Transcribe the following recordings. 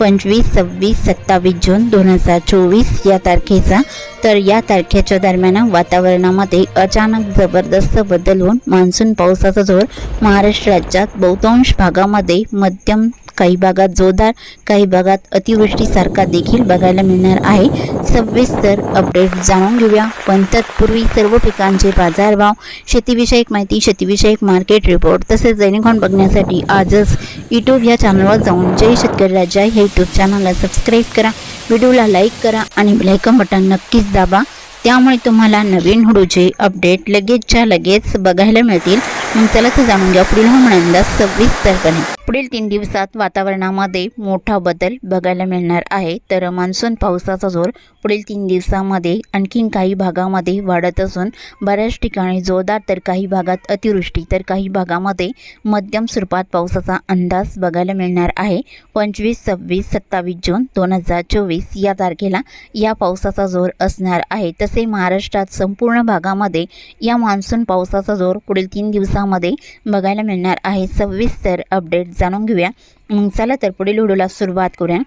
पंचवीस सव्वीस सत्तावीस जून दोन हजार चोवीस या तारखेचा. तर या तारखेच्या दरम्यान वातावरणामध्ये अचानक जबरदस्त बदल होऊन मान्सून पावसाचा जोर महाराष्ट्र राज्यात बहुतांश भागामध्ये मध्यम काही भागात जोरदार काही भागात अतिवृष्टीसारखा देखील बघायला मिळणार आहे. सविस्तर अपडेट जाणून घेऊया. पण तत्पूर्वी सर्व पिकांचे बाजारभाव शेतीविषयक माहिती शेतीविषयक मार्केट रिपोर्ट तसेच दैनिकॉन बघण्यासाठी आजच यूट्यूब या चॅनलवर जाऊन जय शेतकरी राजा हे यूट्यूब चॅनलला सबस्क्राईब करा. व्हिडिओला लाईक करा आणि बेलायकन बटन नक्कीच दाबा. त्यामुळे तुम्हाला नवीन हुडूचे अपडेट लगेचच्या लगेच बघायला मिळतील. मग चला तर जाणून घ्या. पुढील हवामान अंदाज सविस्तरपणे पुढील तीन दिवसात वातावरणामध्ये मोठा बदल बघायला मिळणार आहे. तर मान्सून पावसाचा जोर पुढील तीन दिवसामध्ये आणखीन काही भागामध्ये वाढत असून बऱ्याच ठिकाणी जोरदार तर काही भागात अतिवृष्टी तर काही भागामध्ये मध्यम स्वरूपात पावसाचा अंदाज बघायला मिळणार आहे. पंचवीस सव्वीस सत्तावीस जून दोन हजार चोवीस या तारखेला या पावसाचा जोर असणार आहे. तसे महाराष्ट्रात संपूर्ण भागामध्ये या मान्सून पावसाचा जोर पुढील तीन दिवसात दिवसामध्ये बघायला मिळणार आहे. सविस्तर अपडेट जाणून घेऊया. मग चला तर पुढील व्हिडिओला सुरुवात करूया.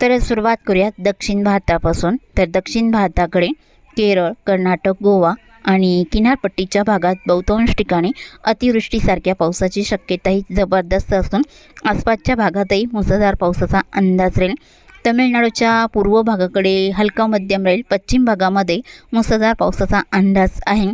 तर सुरुवात करूया दक्षिण भारतापासून. तर दक्षिण भारताकडे केरळ कर्नाटक गोवा आणि किनारपट्टीच्या भागात बहुतांश ठिकाणी अतिवृष्टीसारख्या पावसाची शक्यताही जबरदस्त असून आसपासच्या भागातही मुसळधार पावसाचा अंदाज राहील. तमिळनाडूच्या पूर्व भागाकडे हलका मध्यम राहील. पश्चिम भागामध्ये मुसळधार पावसाचा अंदाज आहे.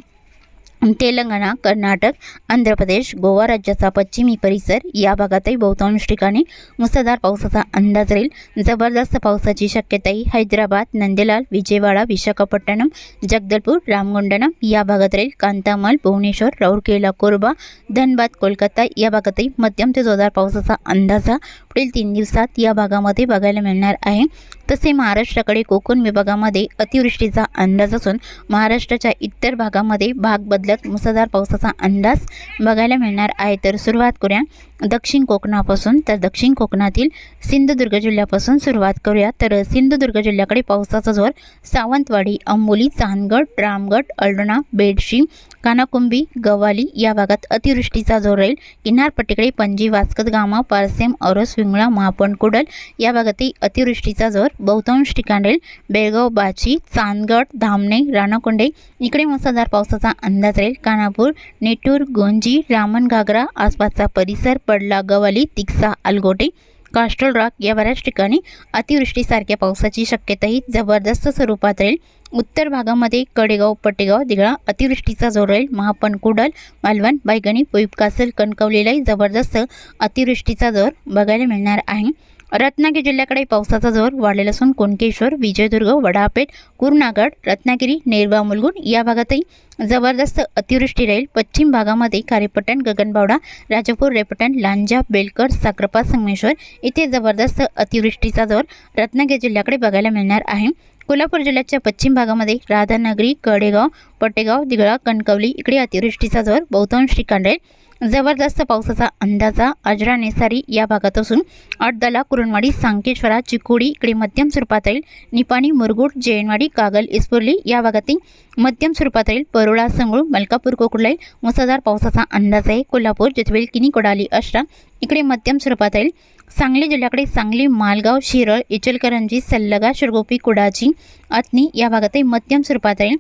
तेलंगणा कर्नाटक आंध्र प्रदेश गोवा राज्याचा पश्चिमी परिसर या भागातही बहुतांश ठिकाणी मुसळधार पावसाचा अंदाज राहील. जबरदस्त पावसाची शक्यताही हैदराबाद नंदेलाल विजयवाडा विशाखापट्टणम जगदलपूर रामगुंडनम या भागात राहील. कांतामल भुवनेश्वर राऊरकेला कोरबा धनबाद कोलकाता या भागातही मध्यम ते जोरदार पावसाचा हा पुढील तीन दिवसात या भागामध्ये बघायला मिळणार आहे. तसे महाराष्ट्राकडे कोकण विभागामध्ये अतिवृष्टीचा अंदाज असून महाराष्ट्राच्या इतर भागामध्ये भाग बदल बदलत मुसळधार पावसाचा अंदाज बघायला मिळणार आहे. तर सुरुवात करूया. दक्षिण कोकणापासून तर दक्षिण कोकणातील सिंधुदुर्ग जिल्ह्यापासून सुरुवात करूया. तर सिंधुदुर्ग जिल्ह्याकडे पावसाचा जोर सावंतवाडी अंबोली चांदगड रामगड अल्डणा बेडशी कानाकुंबी गवाली या भागात अतिवृष्टीचा जोर राहील. किनारपट्टीकडे पणजी वास्कत गामा पारसेम औरस विंगळा महापण कुडल या भागातही अतिवृष्टीचा जोर बहुतांश ठिकाण राहील. बेळगाव बाची चांदगड धामणे राणाकोंडे इकडे मुसळधार पावसाचा अंदाज राहील कानापूर नेटूर गोंजी रामन घागरा आसपासचा परिसर पडला गवाली तिक्सा अलगोटे कास्टल रॉक या बऱ्याच ठिकाणी अतिवृष्टीसारख्या पावसाची शक्यताही जबरदस्त स्वरूपात राहील. उत्तर भागामध्ये कडेगाव पटेगाव दिघळा अतिवृष्टीचा जोर राहील. महापण कुडल मालवण बायगणी कासल कणकवलीलाही जबरदस्त अतिवृष्टीचा जोर बघायला मिळणार आहे. रत्नागिरी जिल्ह्याकडे पावसाचा जोर वाढलेला असून कोणकेश्वर विजयदुर्ग वडापेठ कुर्नागड रत्नागिरी नेरवा मुलगुण या भागातही जबरदस्त अतिवृष्टी राहील. पश्चिम भागामध्ये खारेपट्टण गगनबावडा राजापूर रेपटण लांजा बेलकर साक्रपा संगमेश्वर इथे जबरदस्त अतिवृष्टीचा जोर रत्नागिरी जिल्ह्याकडे बघायला मिळणार आहे. कोल्हापूर जिल्ह्याच्या पश्चिम भागामध्ये राधानगरी कडेगाव पटेगाव दिगळा कणकवली इकडे अतिवृष्टीचा जोर बहुतांश ठिकाण राहील. जबरदस्त पावसाचा अंदाजा अजरा नेसारी या भागात असून अडदला कुरणवाडी सांकेश्वरा चिकोडी इकडे मध्यम स्वरूपात राहील निपाणी मुरगुड जैनवाडी कागल इस्पुर्ली या भागातही मध्यम स्वरूपात राहील परोळा संगळू मलकापूर कोकुलाई मुसळधार पावसाचा अंदाज आहे. कोल्हापूर जिथवेल किनी कोडाली अष्टा इकडे मध्यम स्वरूपात राहील सांगली जिल्ह्याकडे सांगली मालगाव शिरळ इचलकरंजी सल्लगा शिरगोपी कुडाची अतनी या भागातही मध्यम स्वरूपात राहील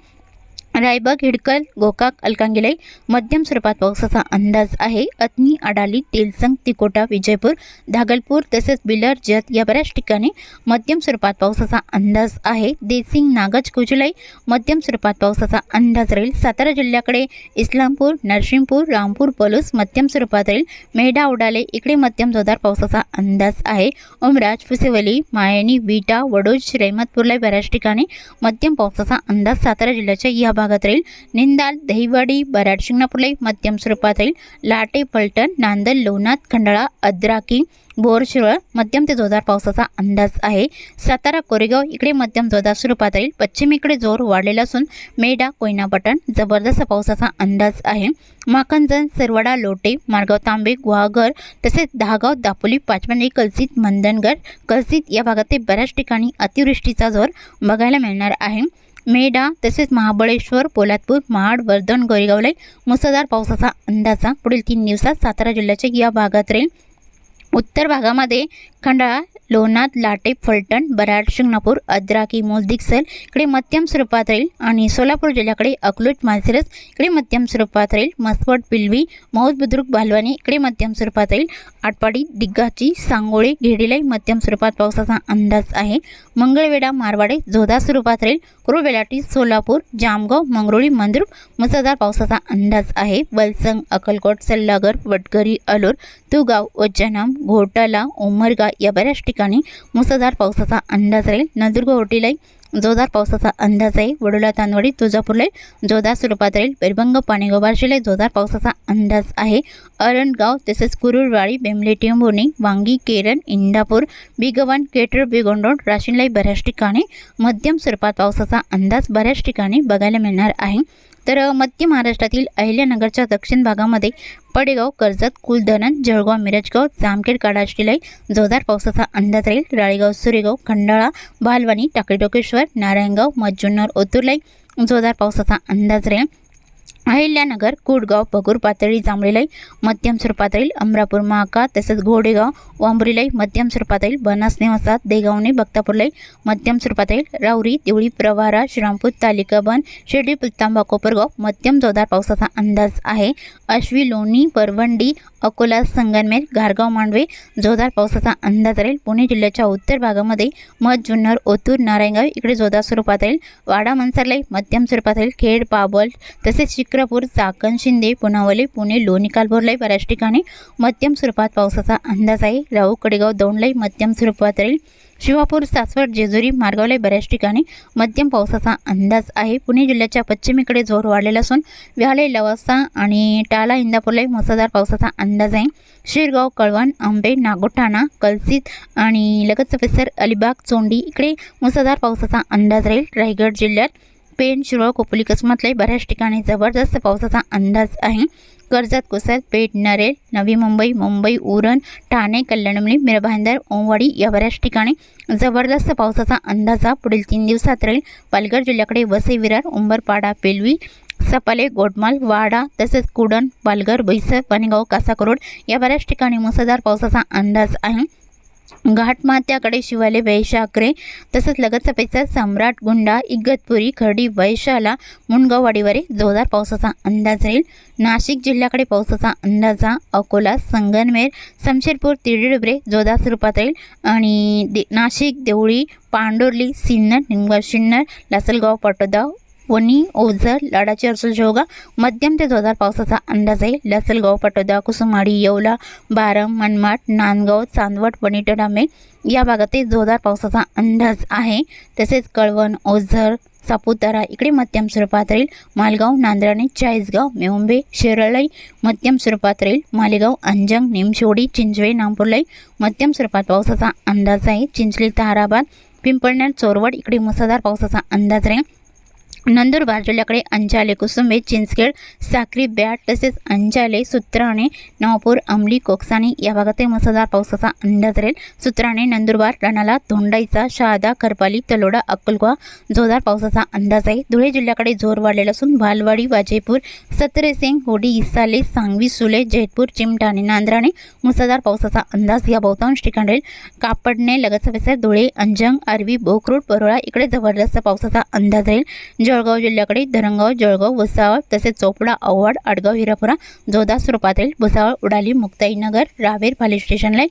रायबाग हिडकल गोकाक अलकांगिलाई मध्यम स्वरूपात पावसाचा अंदाज आहे. अत्नी अडाली तेलसंग तिकोटा विजयपूर धागलपूर तसेच बिलर जत या बऱ्याच ठिकाणी मध्यम स्वरूपात पावसाचा अंदाज आहे. देसिंग नागज कुजुलाई मध्यम स्वरूपात पावसाचा अंदाज राहील. सातारा जिल्ह्याकडे इस्लामपूर नरसिंहपूर रामपूर पलूस मध्यम स्वरूपात राहील. मेढा उडाले इकडे मध्यम जोरदार पावसाचा अंदाज आहे. उमराज फुसेवली मायनी विटा वडोज रेहमतपूरला बऱ्याच ठिकाणी मध्यम पावसाचा अंदाज सातारा जिल्ह्याच्या या भागात भागात राहील निंदाल दहिवाडी बराड शिंगणापुले मध्यम स्वरूपात राहील लाटे पलटण नांदल लोणात खंडाळा अद्राकी बोरशिरळ मध्यम ते जोरदार पावसाचा अंदाज आहे सातारा कोरेगाव इकडे मध्यम जोरदार स्वरूपात राहील पश्चिमेकडे जोर वाढलेला असून मेढा कोयनापटण जबरदस्त पावसाचा अंदाज आहे माकंजन सरवडा लोटे मार्गाव तांबे गुहागर तसेच दहागाव दापोली पाचपंडी कलसित मंदनगड कलसित या भागात ते बऱ्याच ठिकाणी अतिवृष्टीचा जोर बघायला मिळणार आहे मेढा तसेच महाबळेश्वर पोलादपूर महाड वर्धन गोरेगावला मुसळधार पावसाचा अंदाजा. पुढील तीन दिवसात सातारा जिल्ह्याच्या या भागात राहील उत्तर भागामध्ये खंडाळा लोणाद लाटे फलटण बराड शिंगणापूर अद्राकी मोलदिक्सल इकडे मध्यम स्वरूपात राहील आणि सोलापूर जिल्ह्याकडे अकलूट मालसिरस इकडे मध्यम स्वरूपात राहील मसवड पिलवी मौज बुद्रुक बालवानी इकडे मध्यम स्वरूपात राहील आटपाडी दिग्गाची सांगोळे घेडीलाई मध्यम स्वरूपात पावसाचा अंदाज आहे. मंगळवेढा मारवाडे जोधा स्वरूपात राहील कुरुबेलाटी सोलापूर जामगाव मंगरुळी मंद्रुप मुसळधार पावसाचा अंदाज आहे. वलसंग अक्कलकोट सल्लागर वटगरी अलोर तुगाव उज्जैनाम घोटाला उमरगा या बऱ्याच ठिकाणी ठिकाणी मुसळधार पावसाचा अंदाज राहील. नंदुर्ग ओटीलाई जोरदार पावसाचा अंदाज आहे. वडोला तांदवाडी तुळजापूरला जोरदार स्वरूपात राहील. बेरभंग पाणी बार्शीला जोरदार पावसाचा अंदाज आहे. अरणगाव तसेच कुरुळवाडी बेमले टेंभुर्णी वांगी केरन इंदापूर बिगवन केटर बिगोंडोड राशीनलाई बऱ्याच ठिकाणी मध्यम स्वरूपात पावसाचा अंदाज बऱ्याच ठिकाणी बघायला मिळणार आहे. तर मध्य महाराष्ट्रातील अहिल्यानगरच्या दक्षिण भागामध्ये पडेगाव कर्जत कुलधरण जळगाव मिरजगाव जामखेड काडाशिलाई जोरदार पावसाचा अंदाज राहील. राळेगाव सुरेगाव खंडाळा बालवानी टाकळी टोकेश्वर नारायणगाव मज्जुन्नर ओतुर्लाई जोरदार पावसाचा अंदाज राहील. अहिल्यानगर कुडगाव पगूर पातळी जांभळीलाई मध्यम स्वरूपात राहील अमरापूर महाका तसेच घोडेगाव वांबरीलाई मध्यम स्वरूपात राहील बनास नेवासात देगावणे बक्तापूरलाई मध्यम स्वरूपात राहील राऊरी देवळी प्रवारा श्रीरामपूर तालिका बन शिर्डी पुलतांबा कोपरगाव मध्यम जोरदार पावसाचा अंदाज आहे. अश्वी लोणी परवंडी अकोला संगनमेर गारगाव मांडवे जोरदार पावसाचा अंदाज राहील. पुणे जिल्ह्याच्या उत्तर भागामध्ये मध जुन्नर ओतूर नारायणगाव इकडे जोरदार स्वरूपात राहील. वाडा मनसरलाई मध्यम स्वरूपात राहील. खेड पाबल तसेच शिक्रापूर चाकण शिंदे पुनावले पुणे लोणी कालभोरलाई बऱ्याच ठिकाणी मध्यम स्वरूपात पावसाचा अंदाज आहे. राहू कडेगाव दौंडलाई मध्यम स्वरूपात राहील. शिवापूर सासवड जेजुरी मार्गावले बऱ्याच ठिकाणी मध्यम पावसाचा अंदाज आहे. पुणे जिल्ह्याच्या पश्चिमेकडे जोर वाढलेला असून व्याले लवासा आणि टाला इंदापूरला मुसळधार पावसाचा अंदाज आहे. शिरगाव कळवण आंबे नागोठाणा कलसित आणि लगत सफेसर अलिबाग चोंडी इकडे मुसळधार पावसाचा अंदाज राहील. रायगड जिल्ह्यात पेण शिरोळ कोपली कसमतलाही बऱ्याच ठिकाणी जबरदस्त पावसाचा अंदाज आहे. कर्जत कुसद पेठ नरेल नवी मुंबई मुंबई उरण ठाणे कल्याणमली मिरभांदर ओंवाडी या बऱ्याच ठिकाणी जबरदस्त पावसाचा अंदाज हा पुढील तीन दिवसात राहील. पालघर जिल्ह्याकडे वसई विरार उंबरपाडा पेलवी सपाले गोडमाल वाडा तसेच कुडण पालघर बैसर पाणीगाव कासाकरोड या बऱ्याच ठिकाणी मुसळधार पावसाचा अंदाज आहे. घाटमात्याकडे शिवाले वैशाकरे तसंच लगतचा पैसा सम्राट गुंडा इगतपुरी खर्डी वैशाला मुंडगाववाडीवरे जोरदार पावसाचा अंदाज राहील. नाशिक जिल्ह्याकडे पावसाचा अंदाजा अकोला संगनमेर शमशेरपूर तिरडुबरे जोरदार स्वरूपात राहील. आणि दे नाशिक देवळी पांडुर्ली सिन्नर निमगाव शिन्नर लासलगाव पाटोदाव वणी ओझर लाडाची अर्सुल मध्यम ते जोरदार पावसाचा अंदाज आहे. लासलगाव पाटोदा कुसुमाडी येवला बारम मनमाड नांदगाव चांदवड वणीटडामे या भागातही जोरदार पावसाचा अंदाज आहे. तसेच कळवण ओझर सापुतारा इकडे मध्यम स्वरूपात राहील. मालगाव नांद्राणे चाळीसगाव मेहुंबे शिरळई मध्यम स्वरूपात राहील. मालेगाव अंजंग निमशोडी चिंचवे नामपूरलाई मध्यम स्वरूपात पावसाचा अंदाज आहे. चिंचली ताराबाद पिंपळनेर चोरवड इकडे मुसळधार पावसाचा अंदाज राहील. नंदुरबार जिल्ह्याकडे अंजाले कुसुंबे चिंचखेड साक्री बॅट तसेच अंजाले सूत्राणे नवापूर अंमली कोकसानी या भागातही मुसळधार पावसाचा अंदाज राहील. सूत्राणे नंदुरबार रणाला धोंडाईचा शहादा करपाली तलोडा अक्कलगुवा जोरदार पावसाचा अंदाज आहे. धुळे जिल्ह्याकडे जोर वाढलेला असून भालवाडी वाजेपूर सत्रेसिंग होडी इसाले सांगवी सुले जयपूर चिमटाणे नांद्राणे मुसळधार पावसाचा अंदाज या बहुतांश ठिकाणी राहील. कापडणे लगतचा धुळे अंजंग आरवी बोकरूड परोळा इकडे जबरदस्त पावसाचा अंदाज राहील. जळगाव जिल्ह्याकडे धरणगाव जळगाव भुसावळ तसेच चोपडा अव्हाड आडगाव हिरापुरा जोधा स्वरूपातील भुसावळ उडाली मुक्ताईनगर रावेर पाली स्टेशनला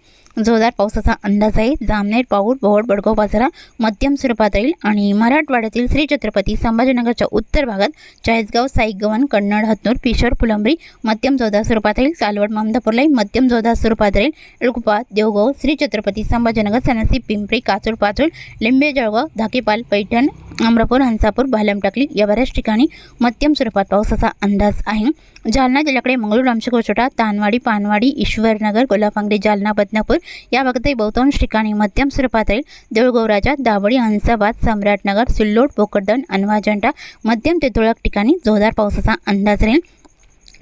जोरदार पावसाचा अंदाज आहे. जामनेर पाऊस बोहड बडगाव बाजारा मध्यम स्वरूपात राहील आणि मराठवाड्यातील श्री छत्रपती संभाजीनगरच्या उत्तर भागात चाळीसगाव साईगवन कन्नड हतनूर पिशोर फुलंबरी मध्यम जोरदार स्वरूपात राहील चालवड ममदापूरलाही मध्यम जोरदार स्वरूपात राहील एळकुपा देवगाव श्री छत्रपती संभाजीनगर सनसी पिंपरी काचूर पाचूर लिंबे जळगाव धाकेपाल पैठण अमरापूर हंसापूर भालम टाकली या बऱ्याच ठिकाणी मध्यम स्वरूपात पावसाचा अंदाज आहे. जालना जिल्ह्याकडे मंगळूर आमशेकोचोटा तानवाडी पानवाडी ईश्वरनगर कोल्हापांगडी जालना बदनापूर या भागातही बहुतांश ठिकाणी मध्यम स्वरूपात राहील. देऊळगौराजा दावडी हंसाबाद सम्राटनगर सिल्लोड भोकरदन अनवाजंटा मध्यम ते तुरळक ठिकाणी जोरदार पावसाचा अंदाज राहील.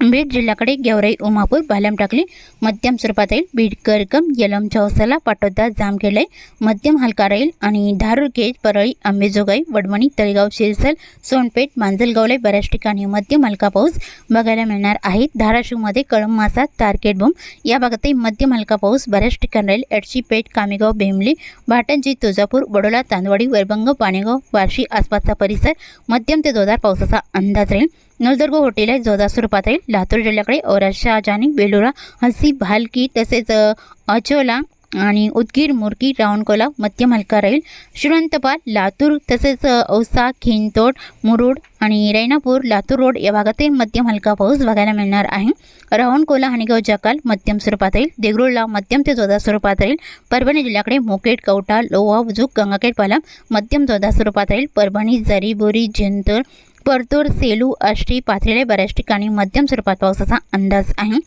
बीड जिल्ह्याकडे गेवराई उमापूर बालम टाकली. मध्यम स्वरूपात राहील बीड करकम यलम चौसाला पाटोदा जामखेडे मध्यम हलका राहील आणि धारूर केज परळी आंबेजोगाई वडमणी तळेगाव शिरसल सोनपेठ मांजलगावला बऱ्याच ठिकाणी मध्यम हलका पाऊस बघायला मिळणार आहे. धाराशिवमध्ये कळम मासा तारकेट बोम या भागातही मध्यम हलका पाऊस बऱ्याच ठिकाणी राहील. एडशी पेठ कामेगाव बेंबली भाटंजी तुळजापूर बडोला तांदवाडी वैरभंग पाणेगाव वाशी आसपासचा परिसर मध्यम ते जोरदार पावसाचा अंदाज राहील. नळदुर्ग हॉटेल आहे जोधासूर स्वरूपात लातूर जिल्ह्याकडे औरत शहाजानी बेलुरा हसी भालकी तसेच अचोला आणि उदगीर मुरकी रावणकोला मध्यम हलका राहील श्रीमंतपाल लातूर तसेच औसा खिंतोड मुरुड आणि रैनापूर लातूर रोड या भागातही मध्यम हलका पाऊस बघायला मिळणार आहे. रावणकोला हनिगाव जकाल मध्यम स्वरूपात राहील देगरूळला मध्यम ते जोधा स्वरूपात राहील परभणी जिल्ह्याकडे मोकेट कवठा लोहा उजूक गंगाखेड पालम मध्यम जोधा स्वरूपात राहील परभणी जरी बोरी जिंतूर परतूर सेलू आष्टी पाथरीला बऱ्याच ठिकाणी मध्यम स्वरूपात पावसाचा अंदाज आहे.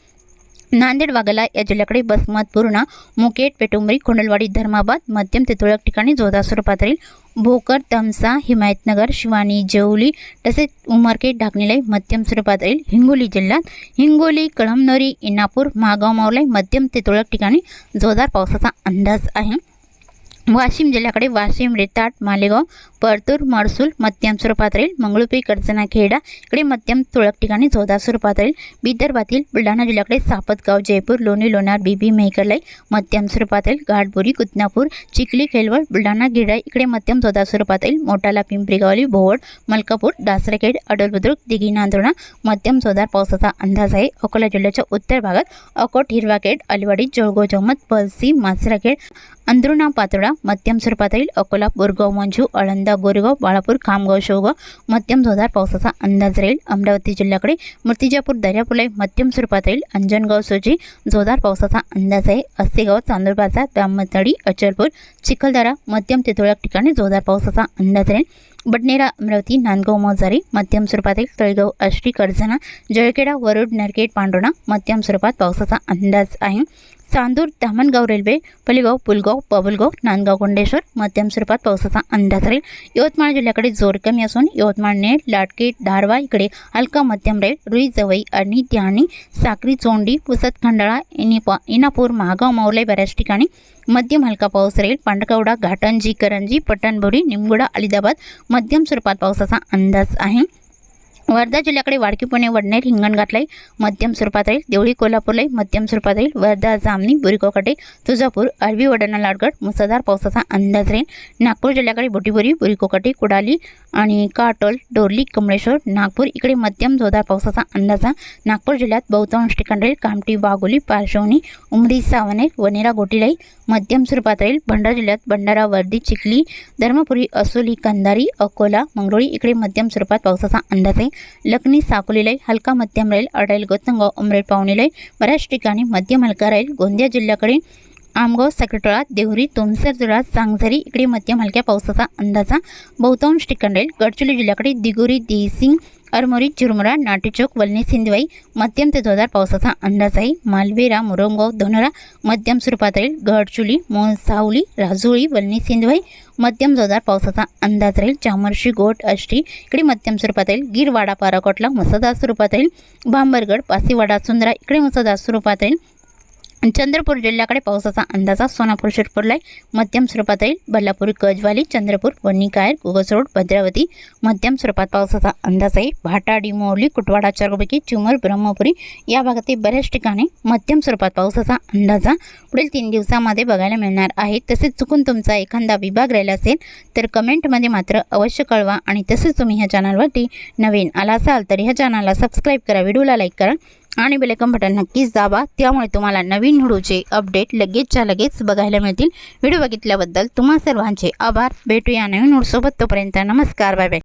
नांदेड वाघाला या जिल्ह्याकडे बसमत पूर्णा मुकेट पेटुंबरी कोंडलवाडी धर्माबाद मध्यम ते तुरळक ठिकाणी जोरदार स्वरूपात राहील. भोकर तमसा हिमायतनगर शिवानी जेवली तसेच उमरखेड ढाकणीलाई मध्यम स्वरूपात राहील. हिंगोली जिल्ह्यात हिंगोली कळमनोरी इनापूर महागाव मावलाई मध्यम ते तुरळक ठिकाणी जोरदार पावसाचा अंदाज आहे. वाशिम जिल्ह्याकडे वाशिम रेताट मालेगाव परतूर मडसूल मध्यम स्वरूपात राहील मंगळुपी कडचना खेडा इकडे मध्यम तुळक ठिकाणी जोरदार स्वरूपात राहील विदर्भातील बुलढाणा जिल्ह्याकडे सापतगाव जयपूर लोणी लोणार बीबी मेहकरलाई मध्यम स्वरूपात राहील घाटबोरी कुतनापूर चिखली खेलवड बुलढाणा गिडा इकडे मध्यम जोरदार स्वरूपात राहील मोटाला पिंपरीगावली भोवड मलकापूर दासरेखेड अडलबुद्रुक दिघी नांदोणा मध्यम जोरदार पावसाचा अंदाज आहे. अकोला जिल्ह्याच्या उत्तर भागात अकोट हिरवाखेड अलवाडी जळगाव जमत पळसी मासराखेड अंदरुणा पातोडा मध्यम स्वरूपात राहील. अकोला बोरगाव मंजू आळंदा गोरेगाव बाळापूर खामगाव शेवगाव मध्यम जोरदार पावसाचा अंदाज राहील. अमरावती जिल्ह्याकडे मूर्तिजापूर दर्यापुलाई मध्यम स्वरूपात राहील. अंजनगाव सोजी जोरदार पावसाचा अंदाज आहे. अस्सेगाव चांदूर बाजार अचलपूर चिखलदरा मध्यम ते तुरळक ठिकाणी जोरदार पावसाचा अंदाज राहील. बडनेरा अमरावती नांदगाव मोजारी मध्यम स्वरूपातील राहील. तळेगाव आष्टी कर्जना जळखेडा वरुड नरखेड पांडोणा मध्यम स्वरूपात पावसाचा अंदाज आहे. चांदूर धामणगाव रेल्वे पलीगाव पुलगाव बबुलगाव नांदगाव कोंडेश्वर मध्यम स्वरूपात पावसाचा अंदाज राहील. यवतमाळ जिल्ह्याकडे जोर कमी असून यवतमाळ नेर लाटके धारवा इकडे हलका मध्यम रेल रुई जवई आणि त्याणी साक्री चोंडी पुसत खंडाळा इनिपा इनापूर महागाव मावले बऱ्याच ठिकाणी मध्यम हलका पाऊस राहील. पांडकवडा घाटंजी करंजी पटणबोरी निमगुडा अलिदाबाद मध्यम स्वरूपात पावसाचा अंदाज आहे. वर्धा जिल्ह्याकडे वाडकी पुणे वडनेर हिंगणघाटलाई मध्यम स्वरूपात राहील. देवळी कोल्हापूरलाई मध्यम स्वरूपात राहील. वर्धा जामनी बुरिकोकटे तुळजापूर अरबी वडणा लाडगड मुसळधार पावसाचा अंदाज राहील. नागपूर जिल्ह्याकडे बोटीबोरी बुरिकोकटे कुडाली आणि काटोल डोरली कमळेश्वर नागपूर इकडे मध्यम जोरदार पावसाचा अंदाज आहे नागपूर जिल्ह्यात बहुतांश ठिकाण राहील. कामठी वाघोली पारशवणी उमरी सावनेर वनेरा गोटीलाई मध्यम स्वरूपात राहील. भंडारा जिल्ह्यात भंडारा वर्दी चिखली धर्मपुरी असोली कंधारी अकोला मंगरोळी इकडे मध्यम स्वरूपात पावसाचा अंदाज आहे लखनी साकोलीलाई हलका मध्यम राहील अडाईल गोतंगाव उमरेड पावणीलाई बऱ्याच ठिकाणी मध्यम हलका राहील गोंदिया जिल्ह्याकडे आमगाव सकटळा देहुरी तुमसर जिल्हा सांगझरी इकडे मध्यम हलक्या पावसाचा अंदाजा. बहुतांश ठिकाण राहील. गडचिरोली जिल्ह्याकडे दिगोरी देसिंग अरमोरी चिरमुरा नाटेचौक वलनी सिंधवाई मध्यम ते जोरदार पावसाचा अंदाज आहे. मालवेरा मुरंगाव धनोरा मध्यम स्वरूपात राहील. गडचुली मोसावली राजुळी वलनी सिंधवाई मध्यम जोरदार पावसाचा अंदाज राहील. चामर्शी गोट अष्टी इकडे मध्यम स्वरूपात राहील. गिरवाडा पाराकोटला मुसळधार स्वरूपात राहील. भांबरगड पासीवाडा सुंदरा इकडे मुसळधार स्वरूपात राहील. चंद्रपूर जिल्ह्याकडे पावसाचा अंदाजा सोनापूर शिरपूरला मध्यम स्वरूपात राहील बल्लापूर गजवाली चंद्रपूर वणीकायर गोगस रोड भद्रावती मध्यम स्वरूपात पावसाचा अंदाज आहे. भाटा डिमोली कुटवाडा चारगोपैकी चिमूर ब्रह्मपुरी या भागातील बऱ्याच ठिकाणी मध्यम स्वरूपात पावसाचा अंदाजा पुढील तीन दिवसामध्ये बघायला मिळणार आहे. तसेच चुकून तुमचा एखादा विभाग राहिला असेल तर कमेंटमध्ये मात्र अवश्य कळवा आणि तसेच तुम्ही ह्या चॅनलवरती नवीन आला असाल तर ह्या चॅनलला सबस्क्राईब करा व्हिडिओला लाईक करा. आणि बेलेकम बटन नक्कीच दाबा. त्यामुळे तुम्हाला नवीन व्हिडिओचे अपडेट लगेचच्या लगेच बघायला मिळतील. व्हिडिओ बघितल्याबद्दल तुम्हा सर्वांचे आभार. भेटूया नवीन व्हिडिओसोबत. तोपर्यंत नमस्कार. Bye bye.